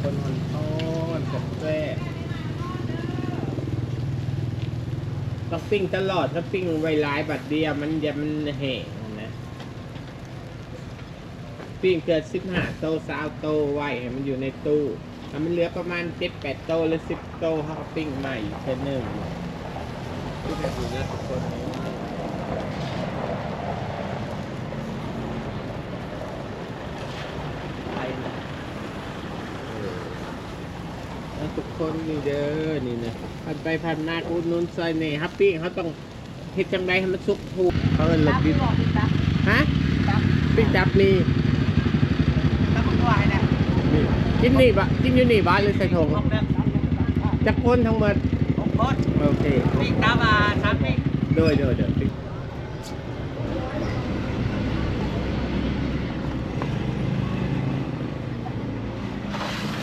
คนหอนทอนกับแซ่บต้องปิ้งตลอดถ้าปิ้งไว้หลายบัดเดียวมันจะมันแห้งนะปิ้งเกิดสิบห้าโตสาวโตไว้ให้มันอยู่ในตู้ถ้ามันเหลือประมาณเจ็ดแปดโตหรือสิบโตเขาก็ปิ้งใหม่เช่นหนึ่งที่เป็นอยู่นะทุกคนไปนะเออแล้ว ทุกคนนี่เด้อนี่นะพันไปพันมาอุดหนุนซอยนี่ฮัปปี้เขาต้องเฮ็ดจังไดให้มันสุกถูกเขาเอิ้นตัระบบิที่บบอกพี่ตับฮะตับปิ้งจับนี่ตับมันวายนะนี่กินนี่บะกินอยู่นี่บ้านหรือใส่ถุงของเดิมจะคนทั้งหมดของโคตรโอเคปีกตับอะสามปีกโดยโดยโดย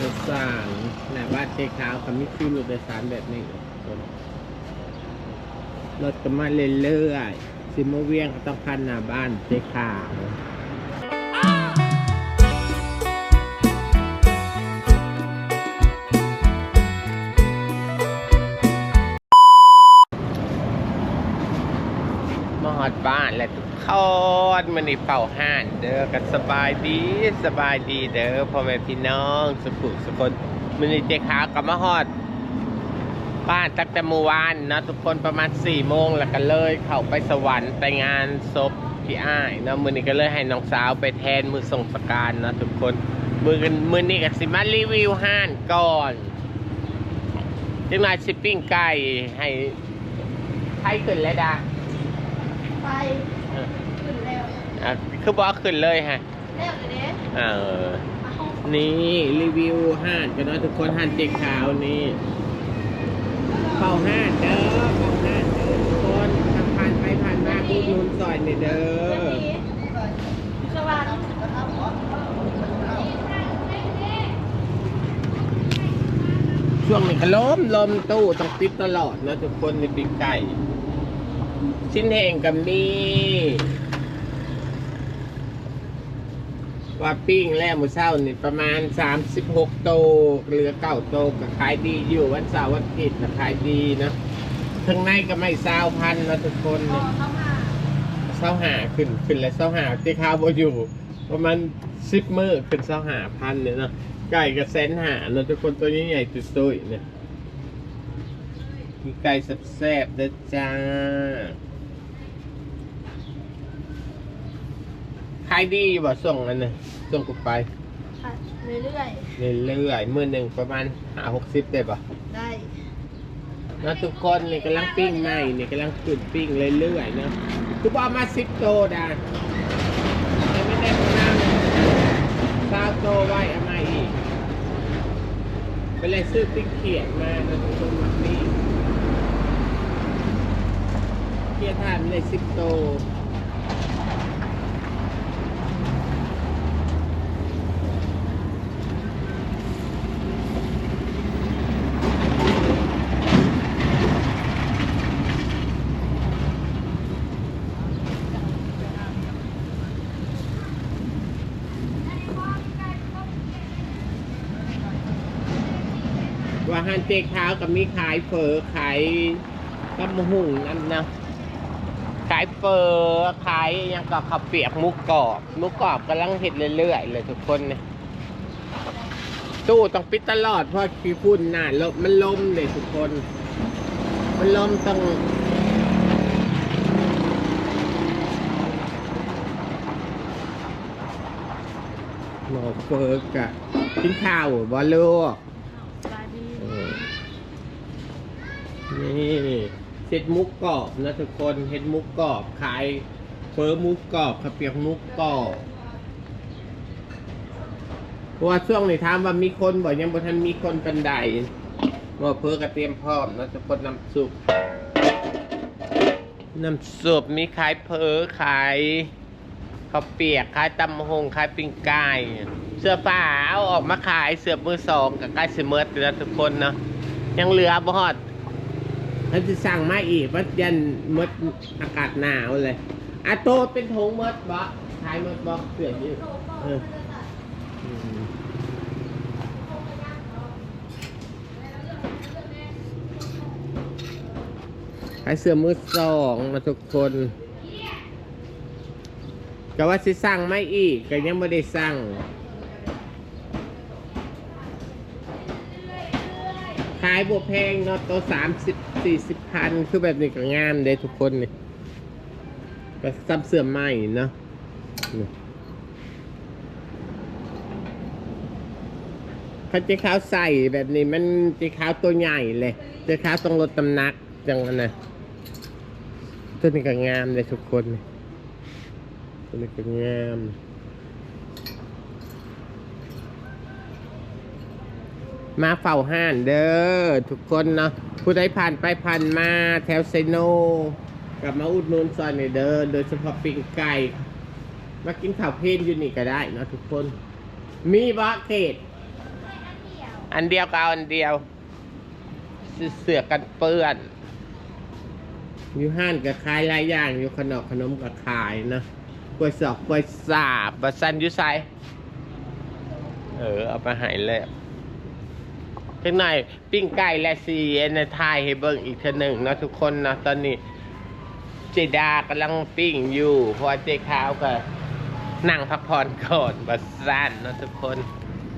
ปิ้งรถสารหน้าบ้านเจ๊ขาวเขามีคิลรถโดยสารแบบนี้คนรถก็มาเรื่อยๆซิมเวียงก็ต้องพันหน้าบ้านเจ๊ขาวมา คนมันนี่เป่าห่านเด้อกันสบายดีสบายดีเด้อพ่อแม่พี่น้องสุขุสุคนมันนี่เจ๊ขาวกับมาหอด บ้านตั้งแต่เมื่อวานนะทุกคนประมาณ4ี่โมงแล้วก็เลย เข้าไปสวรรค์ไปงานศพพี่อ้ายเนาะมือนี้ก็เลยให้น้องสาวไปแทนมือส่งสการนะทุกคนมือกันมือนี้ก็สิมารีวิวห้านก่อนจังหน่อยชิปปิ้งไก่ให้ใครขึ้นแล้วดาไป อะคือบอกขึ้นเลยฮะแล้วเลยเด้เออเอานี่รีวิวห้านกันเนาะทุกคนห้านเจ๊ขาวนี่เข้าห้านเด้อเข้าห้านเด้อทุกคนทางผ่านไปผ่านมาพูดนุนซอยนี่เด้อสว่างช่วงนี้ก็ล้มลมตู้ต้องปิดตลอดเนาะทุกคนในปีกไก่ชิ้นแห้งกับมี ว่าปิ้งแล้วมื้อเช้านี่ประมาณ 36 โตเหลือเก้าโตก็ขายดีอยู่วันเสาร์วันอาทิตย์ก็ขายดีนาะข้างในก็ไม่ซาวพันนะทุกคนเนี่ยเข้าหาขึ้นขึ้นแล้วเสาหาที่ข้าวบ่อยู่ ประมาณสิบมือขึ้นเสาหาพันเนี่ยนะไก่กับแสนหาเนาะทุกคนตัวนี้ใหญ่ตุ้ยๆเนี่ยมีไก่แซ่บๆเด้อจ้า ขายดีอยู่บ่ส่งอันน่ะส่งกูไปค่ะเรื่อยเรื่อยๆมือหนึ่งประมาณหาหกสิบได้ป่ะๆได้เนาะทุกคนนี่กำลังปิ้งใหม่นี่กำลังขึ้นปิ้งเรื่อยๆเนาะคือบอกมาสิบโตได้แต่ไม่ได้ประมาณสาวโตไว้เอามาอีกไปเลยซื้อติ๊กเขียดมาแล้วทุกคนมาปิ้งเขียดทานเลยสิบโต ว่าฮันเจขาวกับมีขายเฟอขายกำมหุ่งนั่นนะขายเฟอขายยังกับข้าวเปียกมุกกรอบมุกกรอบกำลังเห็ดเรื่อยๆเลยทุกคนเนี่ยตู้ต้องปิดตลอดเพราะขี้ฝุ่นน่ะลมมันลมเลยทุกคน มันลมต้องหมอเฟิร์กอะกินข้าวบอลลูก สบายดี นี่เห็ดมุกกรอบนะทุกคนเห็ดมุกกรอบขายเฟอมุกกรอบข้าวเปียกมุกกรอบเพราะว่าช่วงนี้ถามว่ามีคนบอกยังบ่ทันมีคนปันใดว่าเพื่อกระเตรียมพร้อมนะทุกคนน้ำซุปน้ำซุปมีขายเพอขายข้าวเปียกขายตำหงขายปิ้งไก่เสื้อผ้าเอาออกมาขายเสื้อมือสองกับใกล้เสมอแล้วทุกคนเนาะยังเหลือบ่ฮอด เขาจะสั่งมาอีกว่าย็นมดอากาศหนาวเลยอะโตเป็นทงมดบะขายมดบะเปลี่ยนอยู่ขายเสื้อมือสองนะทุกคนก็ว่าจะสั่งไม่อีกก็ยังไม่ได้สั่งขายบวกแพงเนาะตัวสามสิบ สี่สิบพันคือแบบนี้ก็งามเลยทุกคนนี่ก็ซับเสื้อมใหม่เนาะนี่ถ้าเจ๊ข้าวใส่แบบนี้มันเจ๊ข้าวตัวใหญ่เลยเจ๊ข้าวต้องลดตำหนักจังนะตัวนี้ก็งามเลยทุกคน ตัวนี้ก็งาม มาเฝ้าห้านเด้อทุกคนเนาะผู้ใดผ่านไปผ่านมาแถวไซโนกลับมาอุดหนุนซอยในเด้อโดยเฉพาะปิ้งไก่มากินข้าวเพลนอยู่นี่ก็ได้เนาะทุกคน มีบะเขตอันเดียวก็เอาอันเดียวเสือกันเปื้อนอยู่ห้านก็ขายหลายอย่างอยู่ขนมขนมก็ขายเนาะกล้วยสอกกล้วยสาบบะซันยุไซเออเอาไปหายเลย ข้างในปิ้งไก่และซีเอ็นไทยให้เบิ่งอีกเทีหนึ่งเนาะทุกคนเนาะตอนนี้ เจดากำลังปิ้งอยู่ เพราะว่าเจขาวก็นั่งพักผ่อนก่อนบัสซันเนาะทุกคน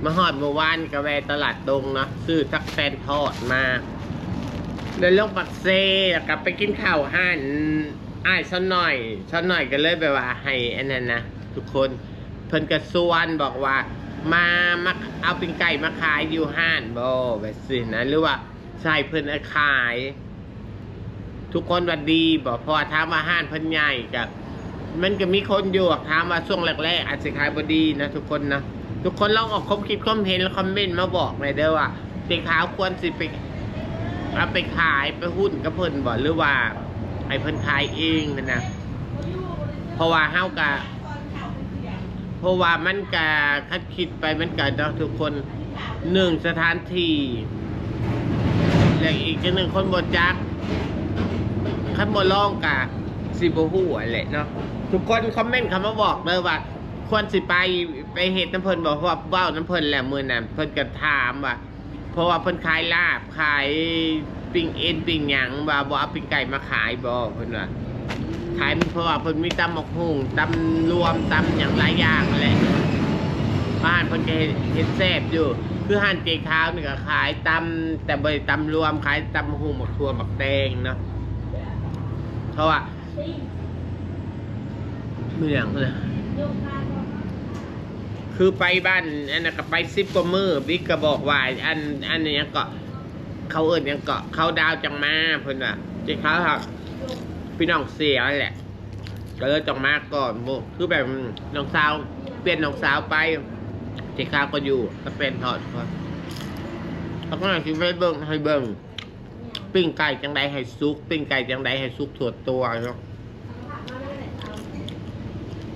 มาหอดเมื่อวานก็แวะตลาดตรงเนาะซื้อทักแฟนทอดมาเดินลงปักเซแล้วกลับไปกินข้าวห้านอ้ายช้อนหน่อยช้อนหน่อยก็เลยแบบว่าให้อันนั้นนะทุกคนเพิ่นกระสวนบอกว่า มามาเอาเป็นไก่มาขายอยู่ห้านบ่แบบสินะหรือว่าใช่เพิ่นเอาขาย ทุกคนวันดีบอกพราะว่าถามว่าห้านเพิ่นใหญ่กับมันก็มีคนอยู่ถามว่าช่วงแรกๆอาจจะขายบ่ดีนะทุกคนนะทุกคนลองออกคมคิดความเห็นแล้วคอมเมนต์มาบอกหน่อยเด้อว่าเด็กขาวควรสิไปเอาไปขายไปหุ้นกับเพิ่นบ่หรือว่าให้เพิ่นขายเองนะนะเพราะว่าเฮากะ เพราะว่ามันกะคัดคิดไปมันกะเนาะทุกคนหนึ่งสถานที่และอีกจะหนึ่งคนบดจักขั้นบนล่องกะสิบหูอะไรเนาะทุกคนคอมเมนต์คำมาบอกเลยว่าควรสิไปไปเหตุน้ำเพลินบอกว่าเบ้าน้ำเพลินแหละมือน่ะเพิ่นก็ถามว่าเพราะว่าเพิ่นขายลาบขายปิ้งเอ็นปิ้งหยังว่าบ่เอาปิ้งไก่มาขายบ่เพิ่นว่า ขายเพราะว่าเพิ่นมีตำหมกหุ่งตำรวมตำอย่างหลายอย่างแหละบ้านเพิ่นก็เฮ็ดเฮ็ดแซ่บอยู่ คือห้านเจขาวนี่ก็ขายตำแต่บ่ได้ตำรวมขายตำหุ่งหมกทั่วหมกแดงเนาะเพราะว่าเมืองเลยคือไปบ้านอันนั้นก็ไปสิบกว่ามือบิ๊กก็บอกว่าอันอันนี้เกาะเขาเอิ้นยังเกาะเขาดาวจังมาเพิ่นว่าเจขาวครับ พี่น้องเสียแหละก็เลยต้องมาก่อนโมคือแบบน้องสาวเปลี่ยนน้องสาวไปเจ๊ข้าวก็อยู่ก็เป็นทอดพอเขาก็คิดไว้เบิ่งให้เบิ่งปิ้งไก่จังใดให้ซุก ปิ้งไก่จังใดให้ซุกถั่วตัวเนาะ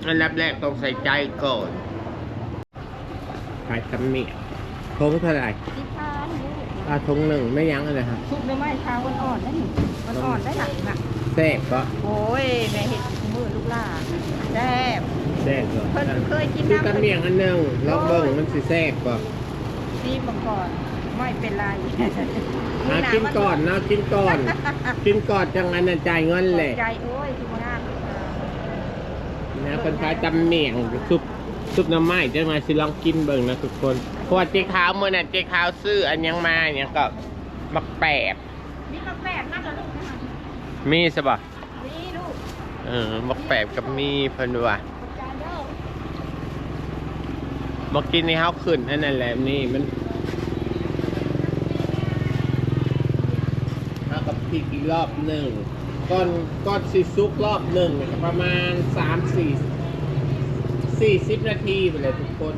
อันดับแรกต้องใส่ใจก่อนขายตำเมียทงเท่าไหร่ที่พานนี่อาทงหนึ่งไม่ยั้งเลยครับชุบได้ไหมเช้าวันอ่อนได้หนิวันอ่อนได้หนักหนัก แซ่บก็โอ้ยแม่เห็ดมือลูกหล่าแซ่บแซ่บก็เพิ่นเคยกินคือน้ำตำเมียงอันหนึ่งลองเบิ่งมันสิแซ่บก็ซีมาก่อนไม่เป็นไรหากินก่อนนะกินก่อน กินก่อนจังอันน่ะจ่ายเงินแหละใจโอ้ยทุกงานนะคนขายตำเมียงซุปซุปน้ำไม้จะมาสิลองกินเบิ่งนะทุกคนเพราะว่าเจ๊ขาวเมื่อน่ะเจ๊ขาวซื้ออันยังมาเนี่ยก็มักแปบมีกาแฟมากกว่าลูก นะคะมีใช่ปะนี่ลูกเออมักแปบกับมีเพิ่นว่าจานเด้อมากินในเฮาขึ้นอันนั้นแหละนี่มันเท่ากับพริกอีกรอบหนึ่งก้อนก้อนซีซุกรอบหนึ่งเนี่ยก็ประมาณสามสี่สี่สิบนาทีไปเลยทุกคน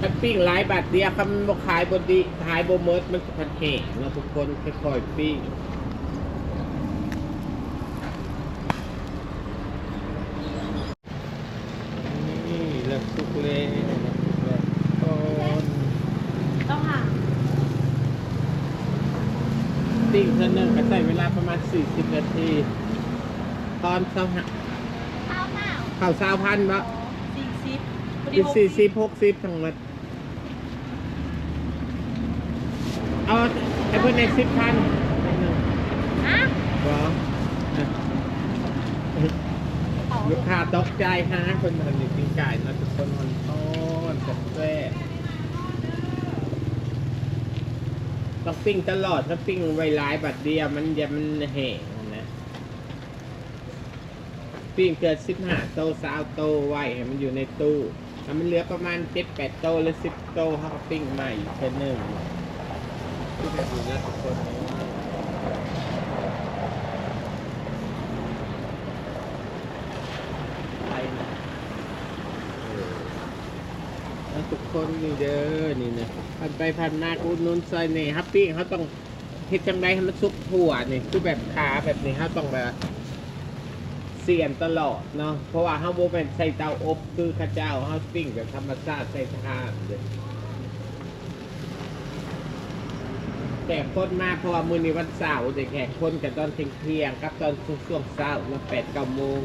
ถ้าปิ้งหลายบาทเดียวคำบอกขายบดีขายบเมิดมันจะพันเหงนะทุกคนค่อยๆปิ้งนี่เลิกทุกเลยคน ต้องห่าง ปิ้งเท่านึงก็ใช้เวลา ประมาณ40นาที ตอนเช้าหะข้าวเปล่าข้าวเช้าพันบะสี่สิบกินสี่สิบหกสิบทั้งหมดเอาให้เพื่อนในสิบพันฮะบบอลูกค้าตกใจฮะคนทำนี่ปิ้งไก่นะทุกคนมันทอดกับแซ่บ ต้องปิ้งตลอดถ้าปิ้งไวร้ายบัดเดียวมันจะมันแห้งนะ ปิ้งเกิดสิบห้าโตสาวโตไว้ให้มันอยู่ในตู้ถ้ามันเหลือประมาณเจ็ดแปดโตหรือสิบโตเขาก็ปิ้งใหม่เช่นหนึ่งที่แบบนี้นะทุกคนไปนะเออแล้วทุก คนนี่เด้อนี่นะพันไปพันมากูนุ่นซอยนี่ฮัปปี้เขาต้องเฮ็ดจังไดให้มันสุกถั่วนี่คือแบบขาแบบนี้เขาต้องแบบเสียนตลอดเนาะเพราะว่าเฮาโบเป็นใส่เตาอบคือข้าเจ้าเฮาปิ้งแบบธรรมชาติใส่ถ่านเลยแต่คนมากเพราะว่ามื้อนี้วันเสาร์แต่แขกคนกันตอนเที่ยงๆกับตอนช่วงเช้าเนาแปดเก้าโมง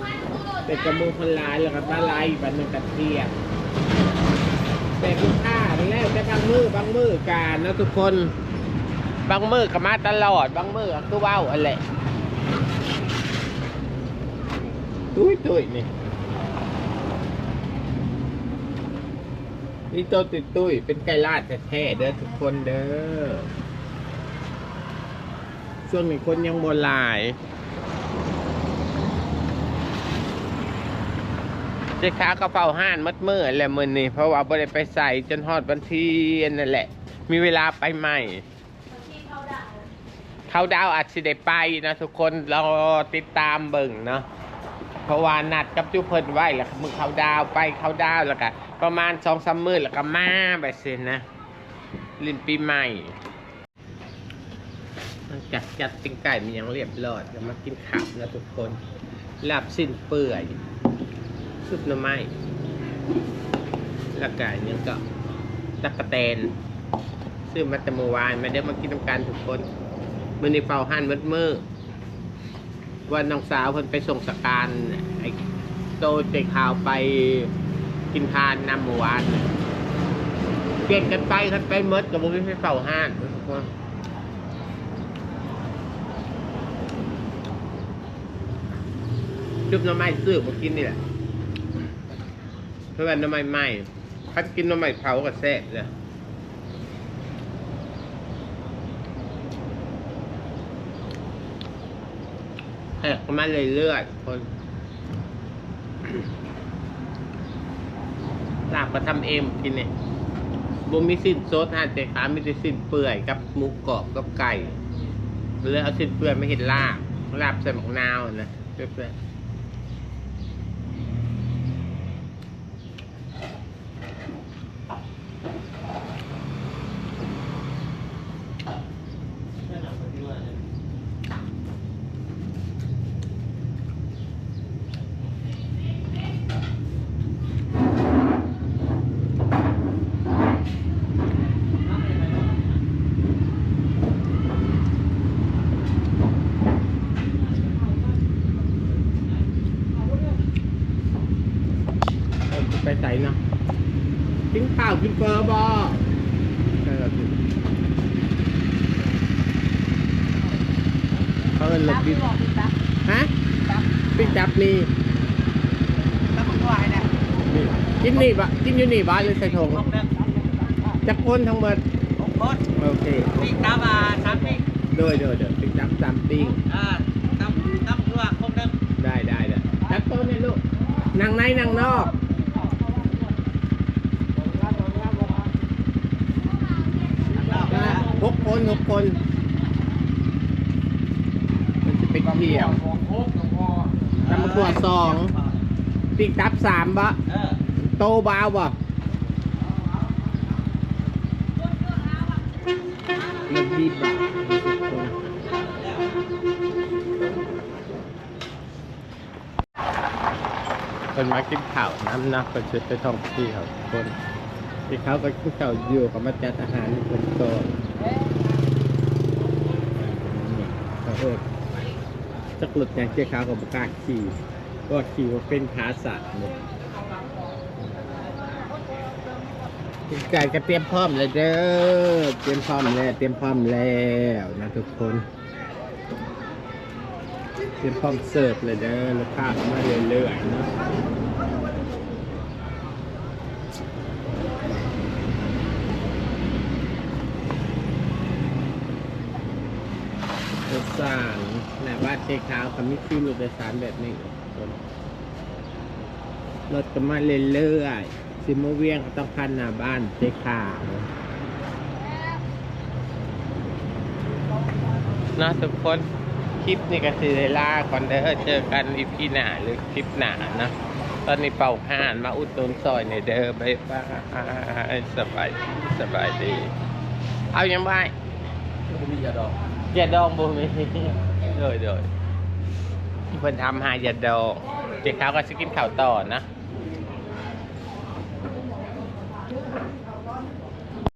เป็ดเก้าโมงคนร้ายแล้วก็มาไล่บันนึงกันเที่ยง แต่ลูกค้าแล้วแต่บางมือบางมือการนะทุกคน บางมือก็มาตลอด บางมือก็คือเว้าอะไรตุ้ยตุ้ยนี่นี่ตัวตุ้ยตุ้ยเป็นไก่ลาดแท้ๆเด้อทุกคนเด้อช่วงนี้คนยังโบหลาย จ๊ค้ากระเป๋าห้านมัดมือแหละมือนี่เพราะว่าบ่ได้ไปใส่จนฮอดวันที่นั่นแหละ มีเวลาไปใหม่ เขาดาวอาจสิได้ไปนะทุกคนราติดตามเบิ่งเนาะเพราะว่านัดกับจุเพิ่นไว้แล้วมือเขาดาวไปเขาดาวแล้วก็ประมาณสองสามมื้อแล้วก็มาแบบเซนนะลินปีใหม่จัดจัดปิ้งไก่มีอย่างเรียบร้อยแล้วมากินข้าวนะทุกคนลาบสิ้นเปื่อย ซุปหน่อไม้ล้วก็อันยังก็ตักะแตนซื้อมาแต่เมื่อวานมาเดี๋ยวมากินน้ำกันทุกคนมื้อนี้เป่าห่านมืดมือว่าน้องสาวเพิ่นไปส่งสการไอ้โตเจข่าวไปกินทานนำหมู่วานเปลี่ยนกันไปกันไปหมดกับบุ้ไปเฝ้าห้านจุบน้ำไม้ซื้อมากินนี่แหละ เพราะว่าน้ำไม้ไหม้พัดกินน้ำไม้เผากับแซ่บเลยแหกมาเลยเรื่อยๆคนลาบก็ทำเองกินเนี่ยบ่มีสิ้นโซดฮะแต่ขามีแต่สิ้นเปื่อยกับหมูกรอบกับไก่เลยเอาสิ้นเปื่อยไม่เห็นลาบลาบใส่หมกนาวนะเปื่อยๆเอาไปใส่เนาะกิน ข้าวกินเฟอร์บอเออเขาเอินหลบรับดิที่บอกพี่ตั๊กฮะตั๊กปิ้งจับนี่ตั๊กตัวไหนเนี่ยนี่กินนี่บะกินอยู่นี่บ้านเลยใส่ถุงพวกเดิมจักคนทั้งหมดพวกโคตรโอเคพี่ตั๊กมาสามพี่โดยโดยเดี๋ยวปิ้งจับสามปิ้งอ่าตั้มตั้มตัวพวกเดิมได้ได้เลยจับโต๊ะนี่ลูกนั่งในนั่งนอกหก คนหกคนมันจะไปเที่ยวทำมาขวดสองปิ้งจับสามบะเออโตบาวบ่เลือกดีบ่าคนมากินข้าวน้ำนักคนชุดไปท่องเที่ยวคนที่เขาก็กินข้าวอยู่กับมาจัดอาหารคนโต เขาเอิดจักหลุดอย่างเจ้าขาวกับกล้าขี่ก็ขี่ว่าเป็นขาสัตว์เนี่ยไก่ก็เตรียมพร้อมเลยเด้อเตรียมพร้อมแล้วเตรียมพร้อมแล้วนะทุกคน เตรียมพร้อมเสิร์ฟเลยเด้อลูกค้าเข้ามาเรื่อยๆเนาะรถสาร ในบ้านเจ๊ขาวเขามีชื่อรถโดยสารแบบนี้รถก็มาเรื่อยๆซิมเมอร์เวียงก็ต้องพันหน้าบ้านเจ๊ขาวเนาะทุกคนคลิปนี้ก็คือได้ลาก่อนเด้อเจอกันอีพีหน้าหรือคลิปหน้านะ ตอนนี้เป่าห่านมาอุดหนุนซอยในเด้อบ๊ายบายสบายสบายดี เอายังไงมียาดองอย่าดองบ่มี โดยโดยเพิ่นทำหาอย่าดองเจ๊ขาก็สกินข่าวต่อนะ